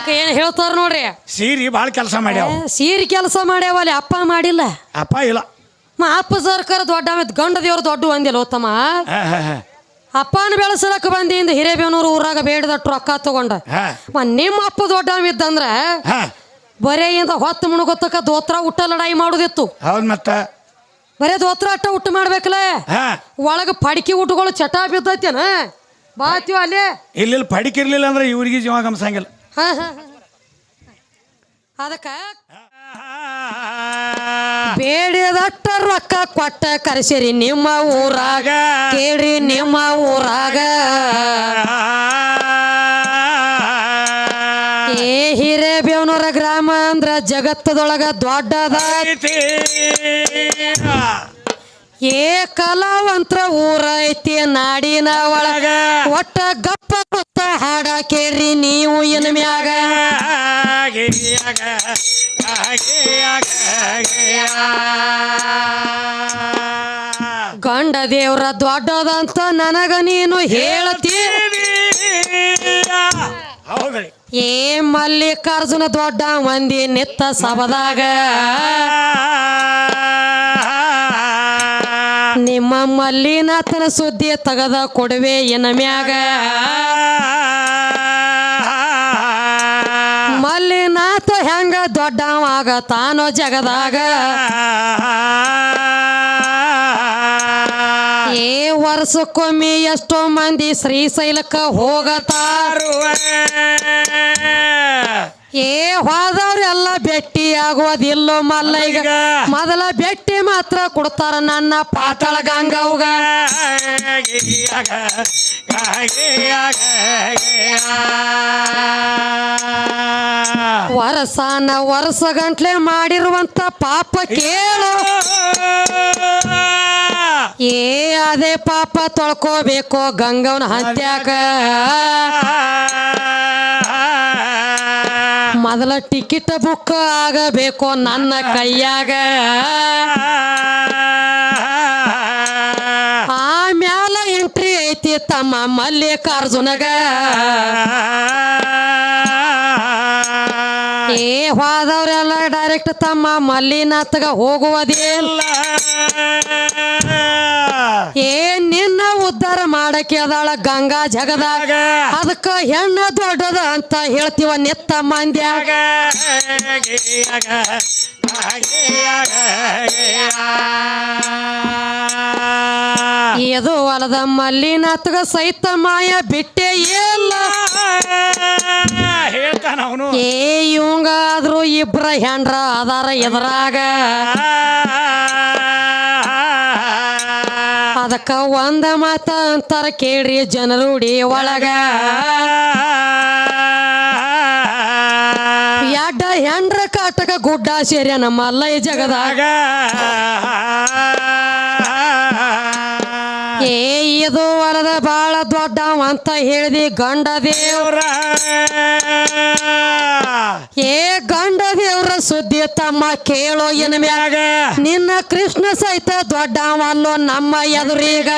ಅದಕ್ಕೆ ಏನು ಹೇಳ್ತಾರ ನೋಡ್ರಿ? ಸೀರಿ ಭಾಳ ಕೆಲಸ ಮಾಡ್ಯಾವ. ಸೀರಿ ಕೆಲಸ ಮಾಡ್ಯಾವಲ್ಲಿ ಅಪ್ಪ ಮಾಡಿಲ್ಲ. ಅಪ್ಪ ಇಲ್ಲ. ಮ ಅಪ್ಪ ಸರ್ಕಾರ ದೊಡ್ಡ ಆಮೇಲೆ ಗಂಡ ದೇವ್ರ ದೊಡ್ಡ ಒಂದಿಲ್ಲ ಉತ್ತಮ. ಅಪ್ಪನ ಬೆಳೆಸಲಕ್ಕ ಬಂದಿಂದ ಹಿರೇಬೇನೂರು ಊರಾಗ ಬೇಡದಟ್ಟು ರೊಕ್ಕ ತಗೊಂಡ. ಮ ನಿಮ್ಮ ಅಪ್ಪ ದೊಡ್ಡ ಇದ್ದಂದ್ರ ಬರೆಯಿಂದ ಹೊತ್ತು ಮುಣಗೊತ್ತಕ ದೋತ್ರ ಊಟ ಲಡಾಯಿ ಮಾಡುದಿತ್ತು. ಹೌದು ಮತ್ತ. ಬರೇ ದೋತ್ರ ಅಟ್ಟ ಊಟ ಮಾಡ್ಬೇಕಲ್ಲ? ಒಳಗೆ ಒಳಗ ಪಡಿಕೆ ಊಟಗಳು ಚಟ ಬಿದ್ದೈತೇನ? ಬಾತಿ ಅಲ್ಲೇ? ಇಲ್ಲಿ ಪಡಿಕಿರ್ಲಿಲ್ಲ ಅಂದ್ರೆ ಇವ್ರಿಗೆ ಜೀವ ಗಮಸಂಗಿಲ್ಲ ಹಾ. ಹಾ ಅದಕ್ಕ ಬೇಡಿದಟ್ಟ ರೊಕ್ಕ ಕೊಟ್ಟ ಕರೆಸಿರಿ ನಿಮ್ಮ ಊರಾಗ. ಕೇಳ್ರಿ ನಿಮ್ಮ ಊರಾಗ. ಏ ಹಿರೇಬೇವನೂರ ಗ್ರಾಮ ಅಂದ್ರ ಜಗತ್ತದೊಳಗ ದೊಡ್ಡದ. ಏ ಕಲಾವಂತ್ರ ಊರ ಐತಿ ನಾಡಿನ ಒಳಗ. ಒಟ್ಟ ಗಪ್ಪ ಹಾಡ ಕೇಳ್ರಿ ನೀವು ಇನ್ ಮ್ಯಾಗ? ಗಂಡ ದೇವ್ರ ದೊಡ್ಡದಂತ ನನಗ ನೀನು ಹೇಳ್ತಿ? ಹೌದ್ರಿ ಏ ಮಲ್ಲಿಕಾರ್ಜುನ ದೊಡ್ಡ ಮಂದಿ ನಿತ್ತ ಸಬದಾಗ ನಿಮ್ಮ ಮಲ್ಲಿನಾಥನ ಸುದ್ದಿ ತಗದ ಕೊಡುವೆ ಎನ್ನ ಮ್ಯಾಗ? ಮಲ್ಲಿನಾಥ ಹೆಂಗ ದೊಡ್ಡವಾಗ ತಾನೋ ಜಗದಾಗ. ಏ ವರ್ಷಕ್ಕೊಮ್ಮೆ ಎಷ್ಟೋ ಮಂದಿ ಶ್ರೀಶೈಲಕ್ಕ ಹೋಗತಾರ. ಏ ಹೋದವ್ರೆಲ್ಲ ಭೇಟಿ ಮಲ್ಲ ಈಗ. ಮೊದಲ ಭೇಟಿ ಮಾತ್ರ ಕೊಡ್ತಾರ ನನ್ನ ಪಾತಾಳ ಗಂಗವ್ಗ ವರಸಾನ ವರಸ ಗಂಟ್ಲೆ ಮಾಡಿರುವಂತ ಪಾಪ ಕೇಳು. ಏ ಅದೇ ಪಾಪ ತೊಳ್ಕೋಬೇಕು ಗಂಗವನ ಹತ್ಯಾಕ ಮೊದಲ ಟಿಕೆಟ್ ಬುಕ್ ಆಗಬೇಕು ನನ್ನ ಕೈಯಾಗ. ಆಮ್ಯಾಲ ಎಂಟ್ರಿ ಐತಿ ತಮ್ಮ ಮಲ್ಲಿಕಾರ್ಜುನಗ. ಏ ಹೋದವ್ರೆಲ್ಲ ಡೈರೆಕ್ಟ್ ತಮ್ಮ ಮಲ್ಲಿನಾಥಗ ಹೋಗುವುದಿಲ್ಲ ಏ ನಿನ್ನ ಉದ್ಧಾರ ಮಾಡಕ್ಕೆ ಅದಾಳ ಗಂಗಾ ಜಗದಾಗ. ಅದಕ್ಕ ಹೆಣ್ಣ ದೊಡ್ಡದ ಅಂತ ಹೇಳ್ತೀವ ನೆತ್ತ ಮಂದ್ಯಾಗ ಇದು ಹೊಲದ ಮಲ್ಲಿನಾಥಗ ಸಹಿತ ಮಾಯ ಬಿಟ್ಟೆ ಇಲ್ಲ. ಹೇಳ್ತಾನ ಅವನು. ಏ ಇವಂಗ ಆದ್ರೂ ಇಬ್ರ ಹೆಂಡ್ರ ಅದಾರ ಎದುರಾಗ. ಅದಕ್ಕ ಒಂದ ಮಾತ ಅಂತಾರ ಕೇಳ್ರಿ ಜನರುಡಿ ಒಳಗ. ಎಡ್ಡ ಹೆಂಡ್ರ ಕಾಟಕ ಗುಡ್ಡ ಸೇರ್ಯ ನಮ್ಮಲ್ಲ ಈ ಜಗದಾಗ. ಏ, ಇದು ಹೊಲದ ಬಾಳ ದೊಡ್ಡ ಅಂತ ಹೇಳಿದಿ ಗಂಡ ದೇವ್ರ. ಏ ಸುದ್ದಿ ತಮ್ಮ ಕೇಳೋ ಎನ್ ಮ್ಯಾಗ. ನಿನ್ನ ಕೃಷ್ಣ ಸಹಿತ ದೊಡ್ಡವಲ್ಲೋ ನಮ್ಮ ಎದುರೀಗ.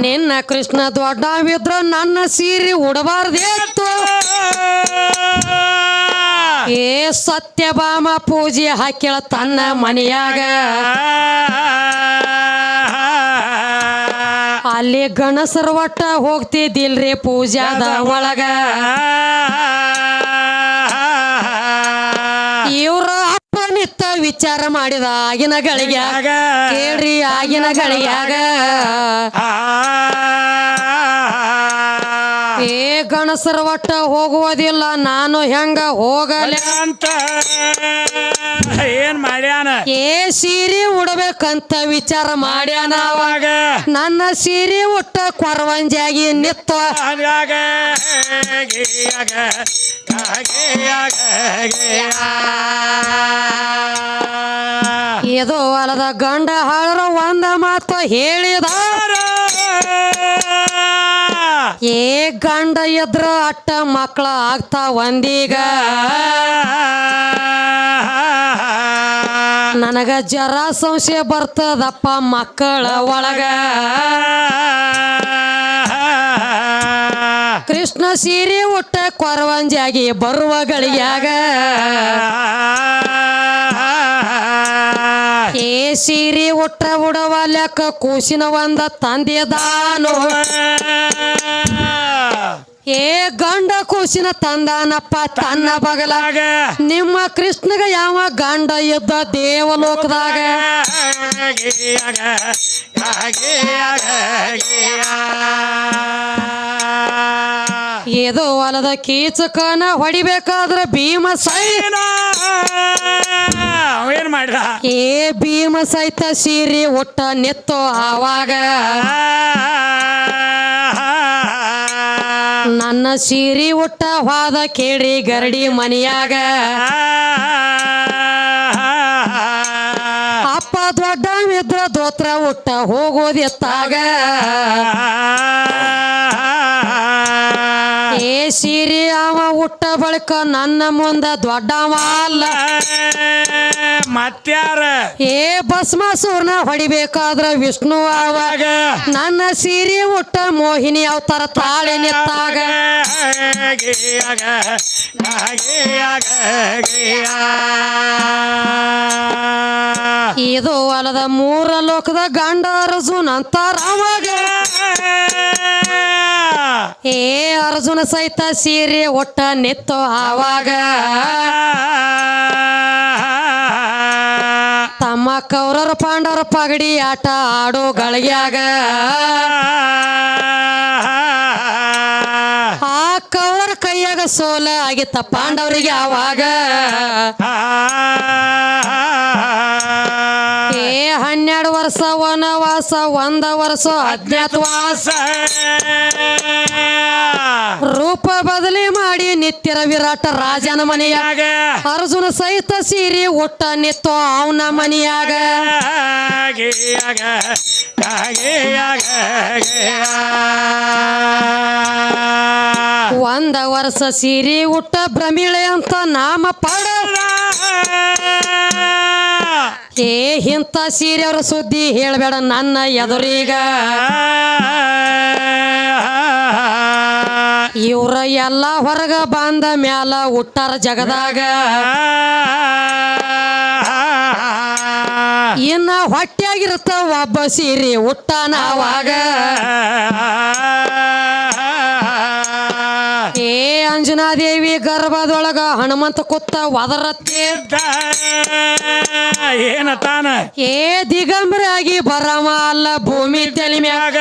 ನಿನ್ನ ಕೃಷ್ಣ ದೊಡ್ಡವಿದ್ರ ನನ್ನ ಸೀರೆ ಉಡಬಾರ್ದೇತ್ತು. ಏ ಸತ್ಯಭಾಮ ಪೂಜೆ ಹಾಕಿಳ ತನ್ನ ಮನೆಯಾಗ. ಅಲ್ಲಿ ಗಣಸರ ಒಟ್ಟ ಹೋಗ್ತಿದ್ದಿಲ್ರಿ ಪೂಜಾದ ಒಳಗ. ಇವ್ರ ಅಪ್ಪನಿತ್ತ ವಿಚಾರ ಮಾಡಿದ ಆಗಿನ ಗಳಿಗ್ಯಾಗ ಕೇಳ್ರಿ ಆಗಿನ ಗಳಿಗ್ಯಾಗ ಗಣಸರ ಒಟ್ಟ ಹೋಗುವುದಿಲ್ಲ ನಾನು ಹೆಂಗ ಹೋಗಲಿ? ಅಂತ ಏನ್ ಮಾಡ್ಯಾನ? ಏ ಸೀರೆ ಉಡ್ಬೇಕಂತ ವಿಚಾರ ಮಾಡ್ಯಾನ ಅವ. ಅವಾಗ ನನ್ನ ಸೀರೆ ಉಟ್ಟ ಕೊರವಂಜಾಗಿ ನಿತ್ತ ಇದು ಹೊಲದ ಗಂಡ ಹಾಳರ ಒಂದ ಮಾತು ಹೇಳಿದ. ಏ ಗಂಡ ಎದ್ರ ಅಟ್ಟ ಮಕ್ಕಳ ಆಗ್ತಾ ಒಂದೀಗ. ನನಗ ಜರ ಸಂಶಯ ಬರ್ತದಪ್ಪ ಮಕ್ಕಳ ಒಳಗ. ಕೃಷ್ಣ ಸೀರೆ ಉಟ್ಟ ಕೊರವಂಜಾಗಿ ಬರುವ ಗಳಿಯಾಗ ಏ ಸೀರೆ ಉಟ್ಟ ಉಡವ ಲೆಕ್ಕ ಕೂಸಿನ ಒಂದ ತಂದೆದಾನು ಏ ಗಂಡ ಕೂಸಿನ ತಂದಾನಪ್ಪ ತನ್ನ ಬಗಲಾಗ. ನಿಮ್ಮ ಕೃಷ್ಣಗ ಯಾವ ಗಂಡ ಇದ್ದ ದೇವಲೋಕದಾಗ? ಇದು ಹೊಲದ ಕೀಚಕನ ಹೊಡಿಬೇಕಾದ್ರ ಭೀಮ ಸೈ ಅವೇನ್ ಏ ಭೀಮ ಸಹಿತ ಸೀರಿ ಉಟ್ಟ ನೆತ್ತೋ ಆವಾಗ ನನ್ನ ಸೀರಿ ಉಟ್ಟ ಹೋದ ಕೇಳಿ ಗರಡಿ ಮನೆಯಾಗ. ಅಪ್ಪ ದೊಡ್ಡ ಮಿದ್ರ ದೋತ್ರ ಉಟ್ಟ ಹೋಗೋದೆತ್ತಾಗ ಏ ಸೀರಿ ಅವ ಉಟ್ಟ ಬಳಿಕ ನನ್ನ ಮುಂದ ದೊಡ್ಡವ ಅಲ್ಲ. ಮತ್ಯಾರ ಏ ಭಸ್ಮಾಸುರ್ನ ಹೊಡಿಬೇಕಾದ್ರ ವಿಷ್ಣು ಅವಾಗ ನನ್ನ ಸೀರೆ ಉಟ್ಟ ಮೋಹಿನಿ ಅವತಾರ ತಾಳೆ ನಿತ್ತಾಗ. ಇದು ಅಲ್ಲದ ಮೂರ ಲೋಕದ ಗಂಡ ಅರ್ಜುನ್ ಅಂತಾರ ಅವಾಗ ಏ ಅರ್ಜುನ ಸಹಿತ ಸೀರೆ ಒಟ್ಟ ನಿತ್ತೋ ಆವಾಗ. ತಮ್ಮ ಕೌರರ ಪಾಂಡವರ ಪಗಡಿ ಆಟ ಆಡೋ ಗಳಿಗೆಯಾಗ ಆ ಕೌರರ ಕೈಯಾಗ ಸೋಲ ಆಗಿತ್ತ ಪಾಂಡವರಿಗೆ ಆವಾಗ ಹನ್ನೆರಡು ವರ್ಷ ವನವಾಸ ಒಂದ ವರ್ಷ ಅಜ್ಞಾತವಾಸ. ರೂಪ ಬದಲಿ ಮಾಡಿ ನಿತ್ಯರ ವಿರಾಟ ರಾಜನ ಮನೆಯಾಗ. ಅರ್ಜುನ ಸಹಿತ ಸೀರಿ ಒಟ್ಟ ನಿತ್ತೋ ಅವನ ಮನೆಯಾಗ. ಒಂದ ವರ್ಷ ಸೀರಿ ಉಟ್ಟ ಭ್ರಮಿಳೆ ಅಂತ ನಾಮ ಪಡ ಏ, ಇಂಥ ಸೀರೆ ಅವ್ರ ಸುದ್ದಿ ಹೇಳಬೇಡ ನನ್ನ ಎದುರೀಗ. ಇವ್ರ ಎಲ್ಲ ಹೊರಗ ಬಂದ ಮ್ಯಾಲ ಹುಟ್ಟಾರ ಜಗದಾಗ. ಇನ್ನ ಹೊಟ್ಟೆಯಾಗಿರುತ್ತ ಒಬ್ಬ ಸೀರೆ ಹುಟ್ಟಾನ ಅವಾಗ ಅಂಜನಾದೇವಿ ಗರ್ಭದೊಳಗ ಹನುಮಂತ ಕುತ್ತ ಏನ ತಾನ? ಏ ದಿಗಂಬರಾಗಿ ಬರಮ ಅಲ್ಲ ಭೂಮಿ ತಲೆ ಮ್ಯಾಗ.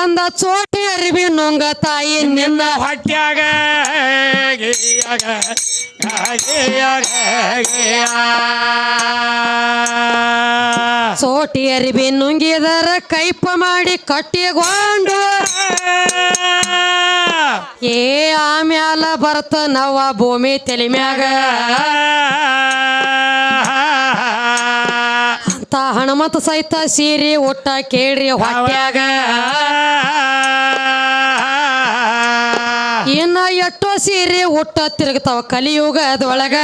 ಒಂದ ಚೋಟಿ ಅರಿವಿ ನುಂಗ ತಾಯಿ ನಿನ್ನ. ಹೊಟ್ಯಾಗ. ಸೋಟಿ ಅರಿಬಿ ನುಂಗಿದರ ಕೈಪ ಮಾಡಿ ಕಟ್ಟಿಗೊಂಡು. ಏ ಆಮ್ಯಾಲ ಬರ್ತ ನವ ಭೂಮಿ ತಲೆ ಮ್ಯಾಗ. ಅಂತ ಹನುಮಂತ ಸಹಿತ ಸೀರಿ ಉಟ್ಟ ಕೇಳ್ರಿ ಹೊಟ್ಯಾಗ. ಇನ್ನ ಎಷ್ಟೋ ಸೀರೆ ಉಟ್ಟ ತಿರುಗ್ತಾವ ಕಲಿಯುಗದೊಳಗ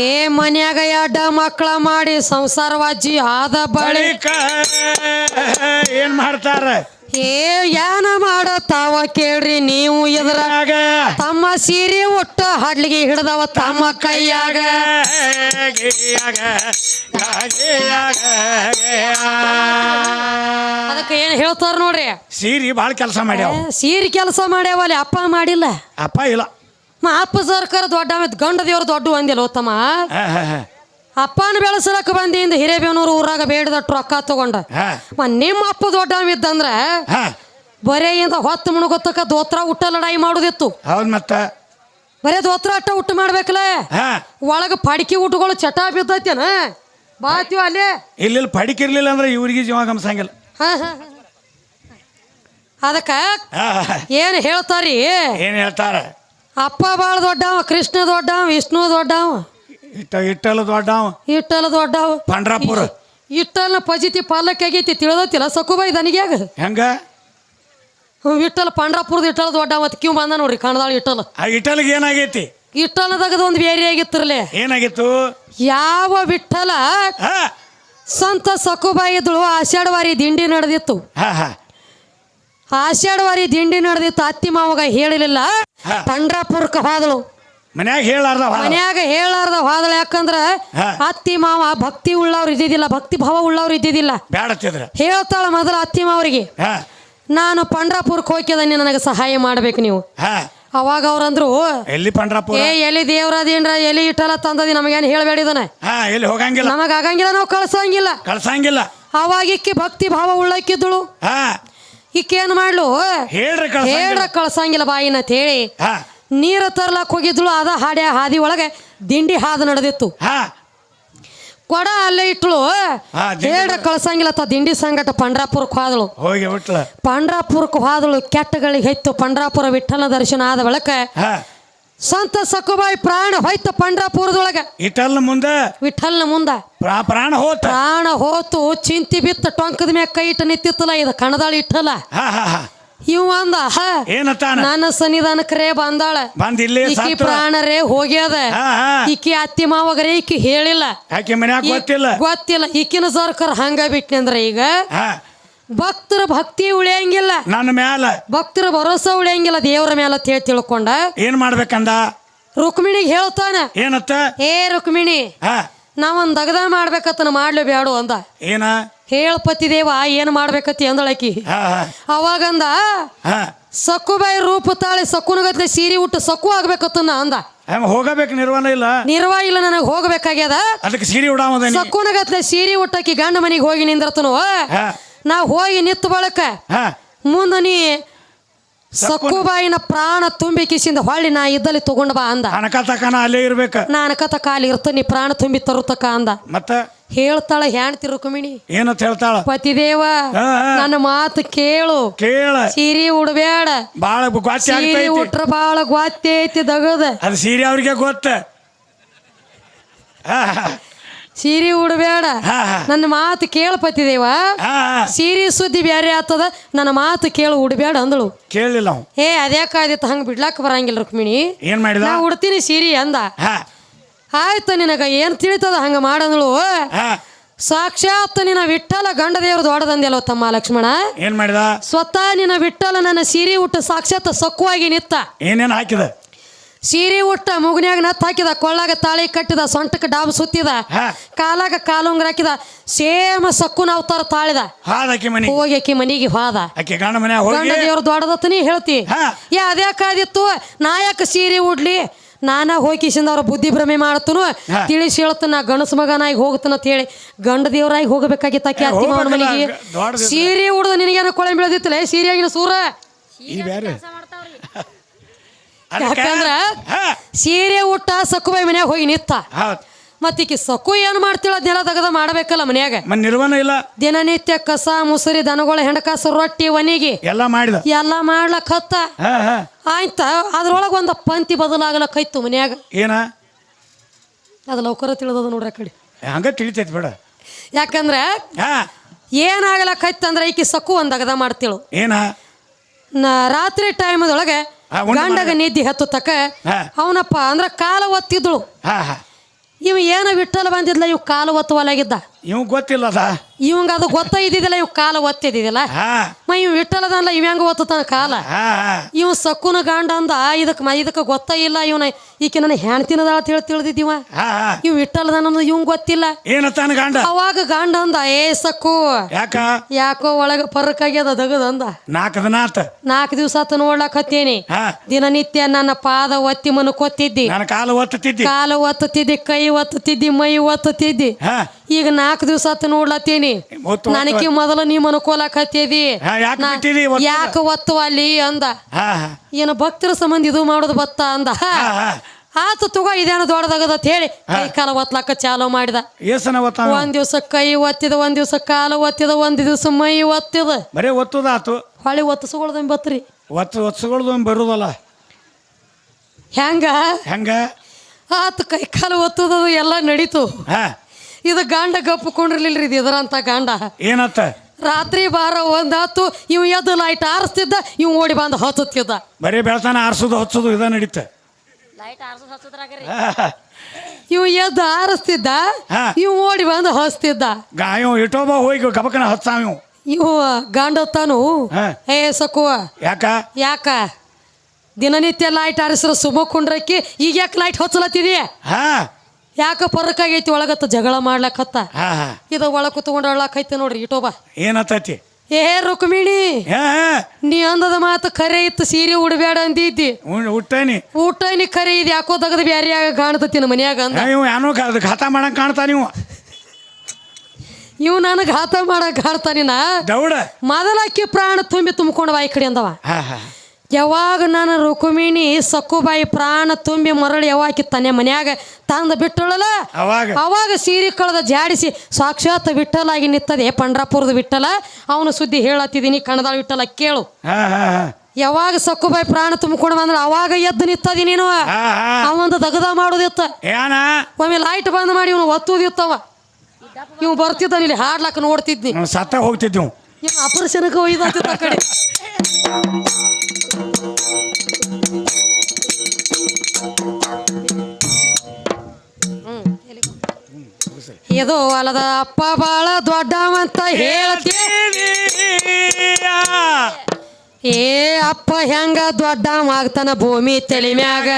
ಏ ಮನ್ಯಾಗ ಎಡ್ಡ ಮಕ್ಕಳ ಮಾಡಿ ಸಂಸಾರವಾಜಿ ಆದ ಬಳಿಕ ಏನ್ ಮಾಡ್ತಾರ? ಏ ಯಾನ ಮಾಡತಾವ ಕೇಳ್ರಿ ನೀವು ಎದುರಾಗ ತಮ್ಮ ಸೀರೆ ಒಟ್ಟು ಹಡ್ಲಿಗೆ ಹಿಡ್ದವ ತಮ್ಮ ಕೈಯಾಗ. ಅದಕ್ಕೆ ಏನ್ ಹೇಳ್ತಾರ ನೋಡ್ರಿ? ಸೀರಿ ಭಾಳ ಕೆಲಸ ಮಾಡ್ಯಾವ. ಸೀರೆ ಕೆಲಸ ಮಾಡ್ಯಾವಲ್ಲಿ ಅಪ್ಪ ಮಾಡಿಲ್ಲ? ಅಪ್ಪ ಇಲ್ಲ. ಅಪ್ಪ ಸರ್ಕಾರ ದೊಡ್ಡ ಗಂಡ ದೇವ್ರ ದೊಡ್ಡ ಹಾ, ಹಾ. ಅಪ್ಪನ ಬೆಳೆಸಲಕ್ಕ ಬಂದಿಂದ ಹಿರೇಬೇನೂರು ಊರಾಗ ಬೇಡದಟ್ಟು ರೊಕ್ಕ ತಗೊಂಡ. ನಿಮ್ಮ ಅಪ್ಪ ದೊಡ್ಡ ಇದ್ದಂದ್ರೆ ಬರೆಯಿಂದ ಬರೇ ಇಂದ ಹೊತ್ತು ಮುಣಗೊತ್ತಕ ದೋತ್ರ ಊಟ ಲಡಾಯಿ ಮಾಡೋದಿತ್ತು. ಮತ್ತ? ಬರೇ ದೋತ್ರ ಅಟ್ಟ ಊಟ ಮಾಡ್ಬೇಕಲ್ಲ ಒಳಗ ಪಡಿಕೆ ಊಟಗಳು ಚಟ ಬಿದ್ದೈತೇನ? ಬಾತೀವ ಅಲ್ಲೇ? ಇಲ್ಲಿ ಪಡಿಕಿರ್ಲಿಲ್ಲ ಅಂದ್ರೆ ಇವ್ರಿಗೆ ಜೀವ ಗಮಸಂಗಿಲ್ಲ. ಅದಕ್ಕ. ಏನ್ ಹೇಳ್ತಾರಿ? ಏನ್ ಹೇಳ್ತಾರ? ಅಪ್ಪ ಬಾಳ ದೊಡ್ಡವ ಕೃಷ್ಣ ದೊಡ್ಡವ ವಿಷ್ಣು ದೊಡ್ಡವ. ಇಟ್ಟ ಇಟ್ಟಲ್ಲ ದೊಡ್ಡವ. ಇಟ್ಟಲು ದೊಡ್ಡವ. ಪಂಡ್ರಾಪುರ. ಇಟ್ಟಲ್ನ ಪಜಿತಿ ಪಾಲಕ್ ಆಗೈತಿ ತಿಳಿದೋತಿಲ್ಲ ಸಕುಬಾಯಿ ದನಿಗ್ಯಾಗ? ಹೆಂಗ? ಇಟ್ಟಲ್ ಪಂಡ್ರಾಪುರದ ಇಟ್ಟಲ್ ದೊಡ್ಡ ಮತ್ ಕ್ಯೂ ಬಂದ ನೋಡ್ರಿ ಕಣದಾಳ ಇಟ್ಟಲ್. ಆ ಇಟ್ಟಲ್ಗೆ ಏನಾಗೈತಿ? ಇಟ್ಟನ ತೆಗೆದು ಒಂದು ಬೇರೆ ಆಗಿತ್ತಿರ್ಲಿ. ಏನಾಗಿತ್ತು? ಯಾವ ವಿಠಲ ಸಂತ ಸಕುಬಾಯಿ ಇದ್ಳು ಆಷಾಢವಾರಿ ದಿಂಡಿ ನಡೆದಿತ್ತು. ಹಾ ಹಾ. ಆಷಾಢವಾರಿ ದಿಂಡಿ ನಡೆದಿತ್ತು ಅತ್ತಿ ಮಾವಾಗ ಹೇಳಿಲಿಲ್ಲ. ಪಂಡ್ರಾಪುರಕ್ಕೆ ಹೋದಳು ಮನ್ಯಾಗ ಹೇಳಾರ್ದ ಮನ್ಯಾಗ ಹೇಳಾರ್ದ ಹೋದಳು ಯಾಕಂದ್ರ. ಅತ್ತಿ ಮಾವ ಭಕ್ತಿ ಉಳ್ಳವ್ರು ಇದ್ದಿದ್ದಿಲ್ಲ ಭಕ್ತಿ ಭಾವ ಉಳ್ಳವ್ರು ಇದ್ದಿದ್ದಿಲ್ಲ. ಬ್ಯಾಡತ್ತಿದ್ರ ಹೇಳ್ತಾಳ ಮೊದಲ ಅತ್ತಿ ಮಾವರಿಗೆ. ನಾನು ಪಂಡ್ರಾಪುರಕ್ಕೆ ಹೋಗ್ಯದನ್ನ ನನಗೆ ಸಹಾಯ ಮಾಡ್ಬೇಕು ನೀವು. ಅವಾಗ ಅವ್ರಂದ್ರು ಎಲ್ಲಿ ಪಂಡ್ರಾಪುರ? ಏ ಎಲ್ಲಿ ದೇವ್ರದೇನ್ರ ಎಲ್ಲಿ ಇಟ್ಟಲ್ಲ ತಂದದಿ ನಮಗೇನು ಹೇಳಬೇಡಿದನ? ಎಲ್ಲಿ ಹೋಗಂಗಿಲ್ಲ. ನಮಗ ಆಗಂಗಿಲ್ಲ ನಾವು ಕಳ್ಸಂಗಿಲ್ಲ. ಕಳ್ಸಂಗಿಲ್ಲ. ಅವಾಗಿಕ್ಕಿ ಭಕ್ತಿ ಭಾವ ಉಳ್ಳಕ್ಕಿದ್ದಳು ಹಾ ಈಕೆ ಏನ್ ಮಾಡ್ಲು? ಹೇಳ್ರಿ ಹೇಳ್ರ ಕಳ್ಸಂಗಿಲ್ಲ ಬಾಯಿನ ಅಂತ ಹೇಳಿ ಹಾ. ನೀರ ತರ್ಲಕ್ ಹೋಗಿದ್ಳು ಅದ ಹಾಡ್ಯ ಹಾದಿ ಒಳಗೆ ದಿಂಡಿ ಹಾದು ನಡೆದಿತ್ತು. ಹಾ. ಕೊಡ ಅಲ್ಲೇ ಇಟ್ಳು ಹಾ, ದಿಂಡಿ ಹೇಳ್ರ ಕಳ್ಸಂಗಿಲ್ಲ ತ ದಿಂಡಿ ಸಂಗಟ ಪಂಡ್ರಾಪುರಕ್ಕೆ ಹೋದಳು ಹೋಗಿ ಬಿಟ್ಲ. ಪಂಡ್ರಾಪುರಕ್ಕೆ ಹೋದಳು ಕೆಟ್ಟಗಳಿಗೆ ಹೆಚ್ಚು ಪಂಡ್ರಾಪುರ ವಿಠಲ ದರ್ಶನ ಆದ ಬಳಿಕ ಹಾ. ಸಂತ ಸಕುಬಾಯಿ ಪ್ರಾಣ ಹೋಯ್ತು ಪಂಡ್ರಾಪುರದೊಳಗ. ವಿಠಲ್ ಮುಂದ? ವಿಠಲ್ನ ಮುಂದ. ಪ್ರಾ- ಪ್ರಾಣ ಹೋತ? ಪ್ರಾಣ ಹೋತು ಚಿಂತಿ ಬಿತ್ತ ಟೊಂಕದ ಮ್ಯಾಗ ಕೈ ಇಟ್ಟ ನಿಂತಿತ್ತಲ್ಲ ಇದು ಕಣದಾಳ ಇಟ್ಟಲ್ಲ ಹಾ ಹಾ ಹಾ. ಇವ ಅಂದ ನನ್ನ ಬಂದಾಳ. ಬಂದ್ ಇಲ್ಲಿ ಈಕಿ ಪ್ರಾಣ ರೇ ಹೋಗ್ಯದ. ಹಾ ಹಾ. ಈಕಿ ಅತ್ತಿ ಮಾವಗರೇ ಈಕಿ ಹೇಳಿಲ್ಲ. ಆಕೆ ಮನ್ಯಾಗ ಈ- ಗೊತ್ತಿಲ್ಲ. ಗೊತ್ತಿಲ್ಲ. ಈಕಿನ ಸರ್ಕಾರ ಹಂಗ ಬಿಟ್ನಿ ಅಂದ್ರ ಈಗ ಹಾ. ಭಕ್ತರ ಭಕ್ತಿ ಉಳಿಯಂಗಿಲ್ಲ. ನನ್ನ ಮ್ಯಾಲ. ಭಕ್ತರ ಭರೋಸಾ ಉಳಿಯಂಗಿಲ್ಲ. ದೇವರ ಮೇಲೆ ಅಂತ ಹೇಳಿ ತಿಳ್ಕೊಂಡ. ಏನ್ ಮಾಡ್ಬೇಕಂದ? ರುಕ್ಮಿಣಿಗೆ ಹೇಳ್ತಾನ. ಏನತ್ತ? ಏ ರುಕ್ಮಿಣಿ ಹಾ. ನಾವೊಂದ್ ದಗದ ಮಾಡ್ಬೇಕತ್ತ ಮಾಡ್ಲಿ ಬ್ಯಾಡು ಅಂದ. ಏನ? ಹೇಳ್ಪತಿ ದೇವ ಏನ್ ಮಾಡ್ಬೇಕತ್ತಿ ಅಂದಳಕಿ ಅವಾಗಂದ ಸಕ್ಕುಬಾಯಿ ರೂಪ ತಾಳಿ ಸಕ್ಕುನಗತ್ಲೆ ಸೀರೆ ಉಟ್ಟು ಸಕ್ಕು ಆಗ್ಬೇಕತ್ತನ್ನ ಅಂದ. ಹಂಗ ಹೋಗಬೇಕು ನಿರ್ವಹಣ ಇಲ್ಲ. ನಿರ್ವ ಇಲ್ಲ ನನಗೆ ಹೋಗ್ಬೇಕಾಗ್ಯದ. ಅದಕ್ಕೆ ಸೀರೆ ಉಡಾಮದ ಸಕ್ಕುನಗತ್ಲೆ ಸೀರೆ ಉಟ್ಟಕಿ ಗಂಡ ಮನೆಗೆ ಹೋಗಿ ನಿಂದ್ರತನು? ನಾ ಹೋಗಿ ನಿತ್ತು ಬಳಕ ಹಾ. ಮುಂದ ನೀ ಸಕ್ಕುಬಾಯಿನ ಪ್ರಾಣ ತುಂಬಿ ಕಿಸಿಂದ ಹೊಳ್ಳಿ ನಾ ಇದ್ದಲ್ಲಿ ತಗೊಂಡ ಬಾ ಅಂದ. ಅನಕ ತಕನ ಅಲ್ಲೇ ಇರ್ಬೇಕ. ನಾ ಕತ ಅಲ್ಲಿ ಇರ್ತೀನಿ ಪ್ರಾಣ ತುಂಬಿ ತರುತಕ ಅಂದ. ಮತ್ತ? ಹೇಳ್ತಾಳ ಹೆಣ್ತಿ ರುಕ್ಮಿಣಿ. ಏನಂತ ಹೇಳ್ತಾಳ? ಪತಿದೇವ ಹಾ, ಹಾ. ನನ್ನ ಮಾತು ಕೇಳು. ಕೇಳ. ಸೀರೆ ಉಡ್ಬೇಡ ಬಾಳ ಗ್ವಾಚಿ ಸೀರೆ ಆಗ್ತೈತಿ ಉಟ್ರ ಬಾಳ ಗ್ವಾತ್ತಿ ಐತಿ ದಗದ. ಅದು ಸೀರೆ ಅವ್ರಿಗೆ ಗೊತ್ತ. ಸೀರೆ ಉಡ್ಬೇಡ. ನನ್ನ ಮಾತು ಕೇಳಪತಿದೇವ ಸೀರೆ ಸುದ್ದಿ ಬ್ಯಾರೆ ಆತದ ನನ್ನ ಮಾತು ಕೇಳು ಉಡಬೇಡ ಅಂದಳು. ಕೇಳಲಿಲ್ಲ ಏ ಏ ಅದ್ಯಾಕಾದಿತ್ತು ಹಂಗ ಬಿಡ್ಲಾಕ ಬರಂಗಿಲ್ಲ ರುಕ್ಮಿಣಿ. ಏನ್ ಮಾಡಿದ? ನಾ ಉಡ್ತೀನಿ ಸೀರೆ ಅಂದ. ಆಯ್ತ ನಿನಗ ಏನ್ ತಿಳಿತದ ಹಂಗ ಮಾಡಂದಳು? ಸಾಕ್ಷಾತ್ ನಿನ್ನ ವಿಠಲ ಗಂಡ ದೇವ್ರ ದೊಡ್ಡದಂದೆಲ್ಲೋ ತಮ್ಮ ಲಕ್ಷ್ಮಣ. ಏನ್ ಮಾಡಿದ? ಸ್ವತಃ ನಿನ್ನ ವಿಠಲ ನನ್ನ ಸೀರೆ ಉಟ್ಟು ಸಾಕ್ಷಾತ್ ಸಕ್ಕುವಾಗಿ ನಿತ್ತ. ಏನೇನ್ ಹಾಕಿದ? ಸೀರೆ ಉಟ್ಟ ಮುಗನ್ಯಾಗ ನತ್ ಹಾಕಿದ ಕೊಳ್ಳಾಗ ತಾಳಿ ಕಟ್ಟಿದ ಸೊಂಟಕ್ಕೆ ಡಾಬ್ ಸುತ್ತಿದ ಕಾಲಾಗ ಕಾಲುಂಗ್ರ ಹಾಕಿದ ಸೇಮ ಸಕ್ಕುನ ಅವತಾರ ತಾಳಿದ. ಹಾದಾಕಿ ಮನಿ ಹೋಗಿ ಆಕಿ ಮನಿಗೆ ಹೋದ. ಆಕೆ ಗಂಡ ಹೋಗಿ ದೇವ್ರ ದೊಡ್ಡದತ್ತ ನೀ ಹೇಳ್ತಿ. ಯಾ ಅದ್ಯಾಕಾದಿತ್ತು ನಾಯಕ ಸೀರೆ ಉಡ್ಲಿ? ನಾನ ಹೋಗಿಸಿಂದ ಅವ್ರ ಬುದ್ಧಿ ಭ್ರಮೆ ಮಾಡತನು. ತಿಳಿಸಿ ಹೇಳ್ತಾನ ಗಣಸ ಮಗನಾಗಿ ಹೋಗ್ತಾನ ಅಂತ ಹೇಳಿ ಗಂಡ ದೇವರಾಗಿ ಹೋಗಬೇಕಾಗಿತ್ತ ಆಕಿ ಅತ್ತಿ ಮನೆಗೆ. ಸೀರೆ ಉಡ್ದು ನಿನಗೇನು ಕೊಳೆ ಬೀಳದಿತ್ತಲೇ ಸೀರೆ ಆಗಿನ ಸೂರ? ಈ ಅದಕ್ಕ- ಯಾಕಂದ್ರ ಹಾ. ಸೀರೆ ಉಟ್ಟ ಸಕ್ಕುಬಾಯಿ ಮನ್ಯಾಗ ಹೋಗಿ ನಿತ್ತ ಹೌದ್. ಮತ್ತೀಕಿ ಸಕ್ಕು ಏನು ಮಾಡ್ತಿಳ ದಿನ ತಗದ ಮಾಡಬೇಕಲ್ಲ ಮನ್ಯಾಗ. ಮನ್ ನಿರ್ವಹಣೆ ಇಲ್ಲ. ದಿನನಿತ್ಯ ಕಸ ಮುಸುರಿ ದನಗಳ ಹೆಣಕಾಸು ರೊಟ್ಟಿ ಒನಿಗಿ. ಎಲ್ಲ ಮಾಡಿದ. ಎಲ್ಲ ಮಾಡ್ಲಕ್ ಹತ್ತ ಹಾ ಹಾ. ಆಯ್ತ? ಅದ್ರೊಳಗ ಒಂದು ಪಂಕ್ತಿ ಬದಲಾಗಲಕ್ಕೈತು ಮನ್ಯಾಗ. ಏನ? ಅದು ಲೌಕರ ತಿಳಿದದ ನೋಡ್ರಿ ಆ ಕಡೆ. ಹಂಗ ತಿಳಿತೈತಿ ಬೇಡ. ಯಾಕಂದ್ರ ಹಾ. ಏನಾಗಲಕ್ಕೈತೆ ಅಂದ್ರೆ ಈಕಿ ಸಕ್ಕು ಒಂದು ಅಗದ ಮಾಡ್ತಿಳು. ಏನ? ನ ರಾತ್ರಿ ಟೈಮದೊಳಗೆ ಗಂಡಗ ನಿದ್ದೆ ಹತ್ತು ತಕ ಅವನಪ್ಪ ಅಂದ್ರೆ ಕಾಲ ಒತ್ತಿದ್ಳು. ಇವ ಏನ ವಿಠಲ್ ಬಂದಿದ್ಲ ಇವ್ ಕಾಲ ಒತ್ತುವಲಾಗಿದ್ದ ಇವ್ ಗೊತ್ತಿಲ್ಲ ಅದ ಇವಂಗ ಅದು ಗೊತ್ತ ಇದ್ದಿದ್ದಿಲ್ಲ ಇವ್ ಕಾಲ ಒತ್ತಿದ್ದಿದ್ದಿಲ್ಲ ಹಾ. ಮ ಇವ್ ವಿಠಲದಲ್ಲ ಇವ್ ಹೆಂಗ ಒತ್ತತಾನ ಕಾಲ. ಹಾ ಹಾ. ಇವ್ ಸಕ್ಕುನ ಗಂಡ ಅಂದ ಇದಕ್ ಮ ಇದಕ್ಕೆ ಗೊತ್ತ ಇಲ್ಲ ಇವನ. ಈಕೆ ನನ್ನ ಹೆಣ್ತಿನದಾಳ ಅಂತ ಹೇಳಿ ತಿಳಿದಿದ್ದೀವ ಹಾ ಹಾ. ಇವ್ ವಿಠಲದನ ಇವಂಗ್ ಗೊತ್ತಿಲ್ಲ. ಏನತ್ತಾನ ಗಂಡ? ಅವಾಗ ಗಂಡ ಅಂದ ಏ ಸಕ್ಕು. ಯಾಕ? ಯಾಕೋ ಒಳಗ ಪರಕ್ ಆಗ್ಯದ ದಗದ ಅಂದ. ನಾಲ್ಕು ದಿನ ಆತ. ನಾಲ್ಕು ದಿವಸ ಆತ ನೋಡ್ಲಾಕ್ ಹತ್ತೇನಿ. ಹಾ. ದಿನನಿತ್ಯ ನನ್ನ ಪಾದ ಒತ್ತಿ ಮನಕೊತ್ತಿದ್ದಿ ನನ್ನ ಕಾಲ ಒತ್ತುತ್ತಿದ್ದಿ. ಕಾಲು ಒತ್ತುತ್ತಿದ್ದಿ ಕೈ ಒತ್ತುತ್ತಿದ್ದಿ ಮೈ ಒತ್ತುತ್ತಿದ್ದಿ. ಹಾ. ಈಗ ನಾಲ್ಕು ದಿವಸ ಆತು ನೋಡ್ಲತ್ತೀನಿ. ನನಗೆ ಮೊದಲು ನೀ ಅನುಕೂಲಕತ್ತೇದಿ ಯಾಕ ಒತ್ತು? ಅಲ್ಲಿ ಅಂದ. ಏನು ಭಕ್ತರ ಸಂಬಂಧ ಇದು ಮಾಡೋದು ಬತ್ತ ಅಂದ. ಆತು ತಗೋ ಇದೇನು ದೊಡ್ಡದಾಗದ ಅಂತ ಹೇಳಿ ಕೈ ಕಾಲ ಒತ್ಲಾಕ ಚಾಲು ಮಾಡಿದ. ಒಂದ್ ದಿವ್ಸ ಕೈ ಒತ್ತಿದ ಒಂದ್ ದಿವ್ಸ ಕಾಲು ಒತ್ತಿದ ಒಂದ್ ದಿವ್ಸ ಮೈ ಒತ್ತಿದ. ಬರೇ ಒತ್ತದಾತು. ಹೊಳಿ ಒತ್ತಿಸ್ಕೊಳ್ದಂಗ್ ಬತ್ರಿ. ಒತ್ತು ಒತ್ಸುಗೊಳ್ದು ಒಂದ್ ಬರುದಲ್ಲ. ಹೆಂಗ? ಹೆಂಗ? ಆತು ಕೈ ಕಾಲು ಒತ್ತದ ಎಲ್ಲ ನಡೀತು. ಹಾ. ಇದು ಗಂಡ ರೀ ಇದು ಇದರಂತ ಗಂಡ. ಏನತ್ತ? ರಾತ್ರಿ ಬಾರ ಹತ್ತು ಇವ್ ಎದ್ದು ಲೈಟ್ ಆರಿಸ್ತಿದ್ದ ಇವ್ ಓಡಿ ಬಂದು ಹತ್ತುತ್ತಿದ್ದ. ಬರೀ ಬೆಳತಾನ ಆರ್ಸೋದು ಹಚ್ಚುದು ಇದ ನಡೀತ. ಇವ್ ಎದ್ದು ಆರಿಸ್ತಿದ್ದ ಹಾ. ಇವ್ ಓಡಿ ಬಂದು ಹಸ್ತಿದ್ದ ಗಾಯ ಇಟೋಬ ಹೋಗಿ ಗಬಕನ ಹತ್ತಾವ ಇವ. ಗಾಂಡತ್ತಾನು ಹಾ. ಏ ಸಕುವ. ಯಾಕ? ಯಾಕ? ದಿನನಿತ್ಯ ಲೈಟ್ ಆರಿಸ್ರ ಸುಮ್ಮ ಕುಂಡ್ರಕ್ಕಿ ಈಗ ಯಾಕೆ ಲೈಟ್ ಹಚ್ಚಲತ್ತಿದಿ? ಹಾ. ಯಾಕ ಪರಕಾಗೈತಿ ಒಳಗತ್ತ ಜಗಳ ಮಾಡ್ಲಕತ್ತ? ಹಾ ಹಾ. ಇದು ಒಳ ಕುತ್ಕೊಂಡು ಅಳ್ಳಾಕೈತಿ ನೋಡ್ರಿ ಇಟೋಬ ಏನತ್ತೈತಿ? ಏ ರುಕ್ಮಿಣಿ ಹಾ ನೀ ಅಂದದ ಮಾತು ಕರೆ ಇತ್ತು ಸೀರೆ ಉಡಬೇಡ ಅಂದಿದ್ದಿ. ಹುಟ್ಟೇನಿ ಊಟ ನೀ ಖರೆ ಇದು ಯಾಕೋ ತೆಗೆದು ಬ್ಯಾರೆ ಕಾಣ್ತತಿ ನಮ್ಮ ಮನ್ಯಾಗ ಅಂದ. ಇವ್ ಏನೋ ಘಾ- ಘಾತ ಮಾಡಂಗ್ ಕಾಣ್ತಾ ನೀವು ಇವ್ ನನಗೆ ಘಾತ ಮಾಡಕ್ ಕಾಡ್ತಾನಿನ ದೌಡ. ಮೊದಲಕ್ಕಿ ಪ್ರಾಣ ತುಂಬಿ ತುಂಬಿಕೊಂಡು ಈ ಕಡೆ ಅಂದವ. ಹಾ ಹಾ. ಯಾವಾಗ ನಾನು ರುಕುಮಿಣಿ ಸಕ್ಕುಬಾಯಿ ಪ್ರಾಣ ತುಂಬಿ ಮರಳಿ ಯಾವಾಕಿ ತನ್ನ ಮನ್ಯಾಗ ತಂದು ಬಿಟ್ಟಳಲ್ಲ? ಅವಾಗ. ಅವಾಗ ಸೀರೆ ಕಳೆದ ಜಾಡಿಸಿ ಸಾಕ್ಷಾತ್ ವಿಠಲಾಗಿ ನಿತ್ತದೆ ಪಂಡ್ರಾಪುರದ ವಿಠಲ ಅವನು ಸುದ್ದಿ ಹೇಳತ್ತಿದ್ದೀನಿ ಕಣದಾಳ ವಿಠಲ ಕೇಳು. ಯಾವಾಗ ಸಕ್ಕುಬಾಯಿ ಪ್ರಾಣ ತುಂಬಿಕೊಂಡು ಬಂದ್ರೆ ಅವಾಗ ಎದ್ದು ನಿತ್ತದಿ ನೀನು. ಅವಂದು ದಗದ ಮಾಡೋದಿತ್ತ. ಒಮ್ಮೆ ಲೈಟ್ ಬಂದ್ ಮಾಡಿ ಇವನು ಒತ್ತುದಿತ್ತವ. ಇವ್ ಬರ್ತಿದ್ದ ಇಲ್ಲಿ ಹಾಡ್ಲಾಕ ನೋಡ್ತಿದ್ನಿ. ಸತ್ತ ಹೋಗ್ತಿದ್ವಿ ಇವ್ ಅಪರ್ಶನಕ್ಕೆ ಒಯ್ದಾತಿದ್ದ ಆ ಕಡೆ? ಇದು ಅಲ್ಲದ ಅಪ್ಪ ಬಾಳ ದೊಡ್ಡವಂತ ಹೇಳ್ತಿ. ಏ ಅಪ್ಪ ಹೆಂಗ ದೊಡ್ಡವ ಆಗ್ತಾನ ಭೂಮಿ ತೆಲಿಮ್ಯಾಗ ಮ್ಯಾಗ?